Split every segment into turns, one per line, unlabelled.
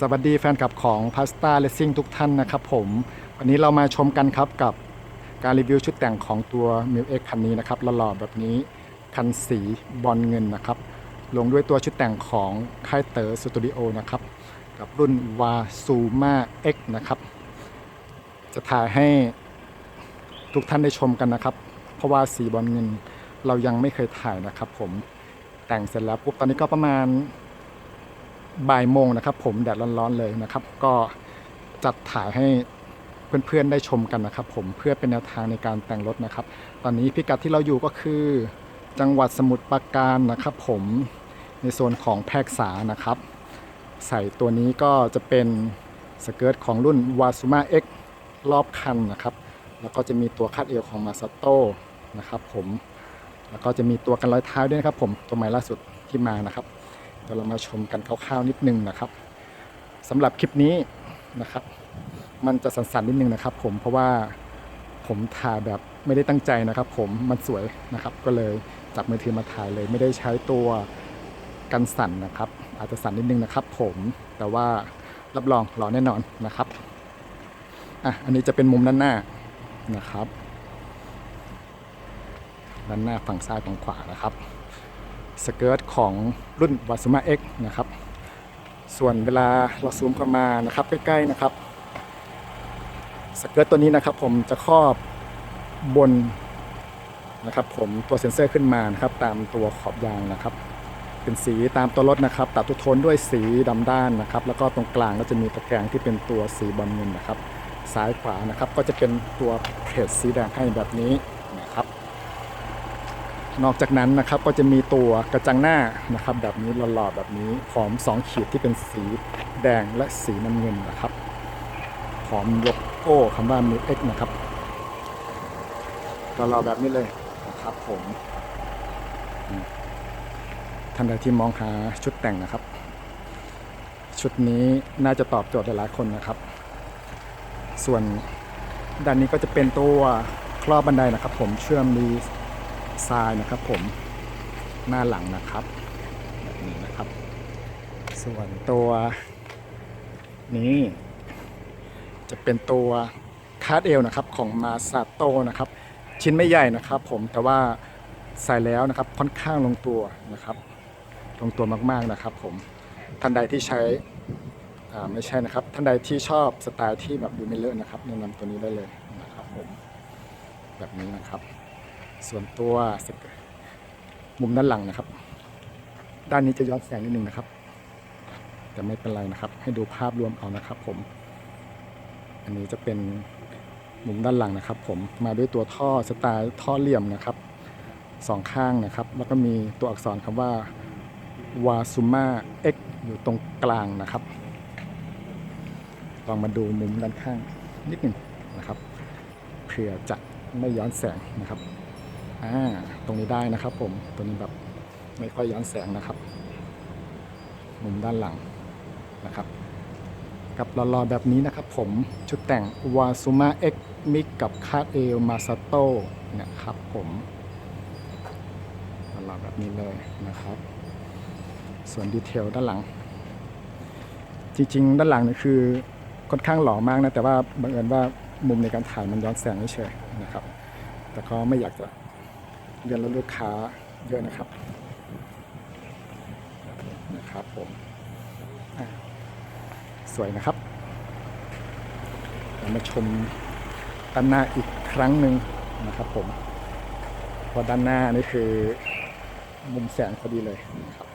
สวัสดีแฟนคลับของ Pasta Racing ทุกท่านนะครับผมวันนี้เรามาชมกันครับกับการรีวิวชุดแต่งของตัว m i l X คันนี้นะครับหล่อๆแบบนี้คันสีบอลเงินนะครับ ลงด้วยตัวชุดแต่งของค่ายเต๋อสตูดิโอนะครับ กับรุ่น w a s u m a X นะครับ จะถ่ายให้ทุกท่านได้ชมกันนะครับ เพราะว่าสีบอลเงินเรายังไม่เคยถ่ายนะครับผมแต่งเสร็จแล้วปุ๊บตอนนี้ก็ประมาณ บ่ายโมงนะครับ ผมแดดร้อนๆเลยนะครับ ก็จัดถ่ายให้เพื่อนๆได้ชมกันนะครับ ผมเพื่อเป็นแนวทางในการแต่งรถนะครับ ตอนนี้พิกัดที่เราอยู่ก็คือ จังหวัดสมุทรปราการนะครับ ผมในโซนของแพรกษานะครับ ใส่ตัวนี้ก็จะเป็นสเกิร์ตของรุ่น w a s u m a X รอบคันนะครับ แล้วก็จะมีตัวคาดเอวของ Masato นะครับ ผม แล้วก็จะมีตัวกันรอยเท้าด้วยนะครับ ผม ตัวใหม่ล่าสุดที่มานะครับ เดี๋ยวเรามาชมกันคร่าวๆนิดนึงนะครับสำหรับคลิปนี้นะครับ มันจะสั่นๆนิดนึงนะครับ ผมเพราะว่าผมถ่ายแบบไม่ได้ตั้งใจนะครับ ผมมันสวยนะครับ ก็เลยจับมือถือมาถ่ายเลยไม่ได้ใช้ตัวกันสั่นนะครับ อาจจะสั่นนิดนึงนะครับ ผมแต่ว่ารับรองหล่อแน่นอนนะครับอะอันนี้จะเป็นมุมด้านหน้านะครับด้านหน้าฝั่งซ้ายฝั่งขวานะครับ สเกิร์ตของรุ่นวา s มา X นะครับ ส่วนเวลาเราซูมเข้ามานะครับใกล้ๆนะครับ สเกิร์ตตัวนี้นะครับ ผมจะครอบบนนะครับ ผมตัวเซ็นเซอร์ขึ้นมานะครับ ตามตัวขอบยางนะครับ เป็นสีตามตัวรถนะครับ ตัดทุกโทนด้วยสีดำด้านนะครับ แล้วก็ตรงกลางก็จะมีตะแกรงที่เป็นตัวสีบอลเงินนะครับ ซ้ายขวานะครับ ก็จะเป็นตัวเพจสีแดงให้แบบนี้ นอกจากนั้นนะครับก็จะมีตัวกระจังหน้านะครับแบบนี้หล่อๆแบบนี้พร้อม 2 ขีดที่เป็นสีแดงและสีน้ำเงินนะครับพร้อมโลโก้คำว่า m i X นะครับหล่อๆแบบนี้เลยนะครับผมอืมท่านใดที่มองหาชุดแต่งนะครับ ชุดนี้น่าจะตอบโจทย์หลายๆคนนะครับ ส่วนด้านนี้ก็จะเป็นตัวครอบบันไดนะครับ ผมเชื่อมมี ทรายนะครับผมหน้าหลังนะครับแบบนี้นะครับ ส่วนตัวนี้จะเป็นตัวคาร์ดเอลนะครับของมาซาโตนะครับ ชิ้นไม่ใหญ่นะครับ ผมแต่ว่าใส่แล้วนะครับค่อนข้างลงตัวนะครับลงตัวมากๆนะครับ ผมท่านใดที่ใช้อ่าไม่ใช่นะครับท่านใดที่ชอบสไตล์ที่แบบดูไม่เลอะนะครับแนะนำตัวนี้ได้เลยนะครับผมแบบนี้นะครับ ส่วนตัวมุมด้านหลังนะครับ ด้านนี้จะย้อนแสงนิดนึงนะครับ แต่ไม่เป็นไรนะครับ ให้ดูภาพรวมเอานะครับ ผม อันนี้จะเป็นมุมด้านหลังนะครับ ผมมาด้วยตัวท่อสไตล์ท่อเหลี่ยมนะครับสองข้างนะครับ แล้วก็มีตัวอักษรคำว่า w a s u m a X อยู่ตรงกลางนะครับ ลองมาดูมุมด้านข้างนิดหนึ่งนะครับเผื่อจะไม่ย้อนแสงนะครับ อ่าตรงนี้ได้นะครับผมตัวนี้แบบไม่ค่อยย้อนแสงนะครับ มุมด้านหลังนะครับ กับหล่อๆแบบนี้นะครับผมชุดแต่ง w a s u m a X Mix กับคาเอลมาซาโตนะครับผมหล่อๆแบบนี้เลยนะครับ ส่วนดีเทลด้านหลัง จริงๆ ด้านหลังนี่คือค่อนข้างหล่อมากนะ แต่ว่าบังเอิญว่ามุมในการถ่ายมันย้อนแสงเฉยๆนะครับ แต่ก็ไม่อยากจะ เรียนรู้ลูกค้าเยอะนะครับนะครับผมสวยนะครับเรามาชมด้านหน้าอีกครั้งหนึ่งนะครับผมเพราะด้านหน้านี่คือมุมแสงพอดีเลยนะครับ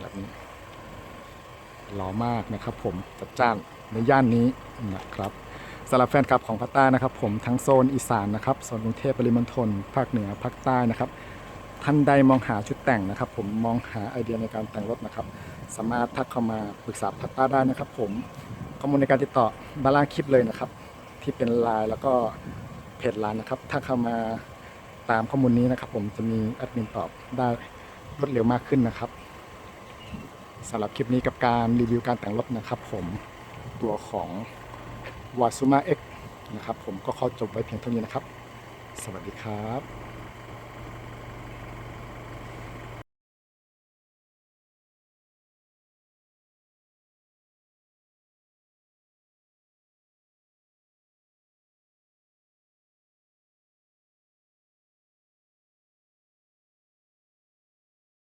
แบบนี้หล่อมากนะครับผมจัดจ้านในย่านนี้นะครับ สำหรับแฟนคลับของภาคใต้นะครับ ผมทั้งโซนอีสานนะครับโซนกรุงเทพปริมณฑลภาคเหนือภาคใต้นะครับ ท่านใดมองหาชุดแต่งนะครับ ผมมองหาไอเดียในการแต่งรถนะครับ สามารถทักเข้ามาปรึกษาพัตตาได้นะครับ ผมข้อมูลในการติดต่อบาล่างคลิปเลยนะครับ ที่เป็นไลน์แล้วก็เพจไลน์นะครับถ้าเข้ามาตามข้อมูลนี้นะครับ ผมจะมีแอดมินตอบได้รวดเร็วมากขึ้นนะครับสำหรับคลิปนี้กับการรีวิวการแต่งรถนะครับ ผมตัวของ วาซูมา X นะครับผมก็ขอจบไว้เพียงเท่านี้นะครับ สวัสดีครับ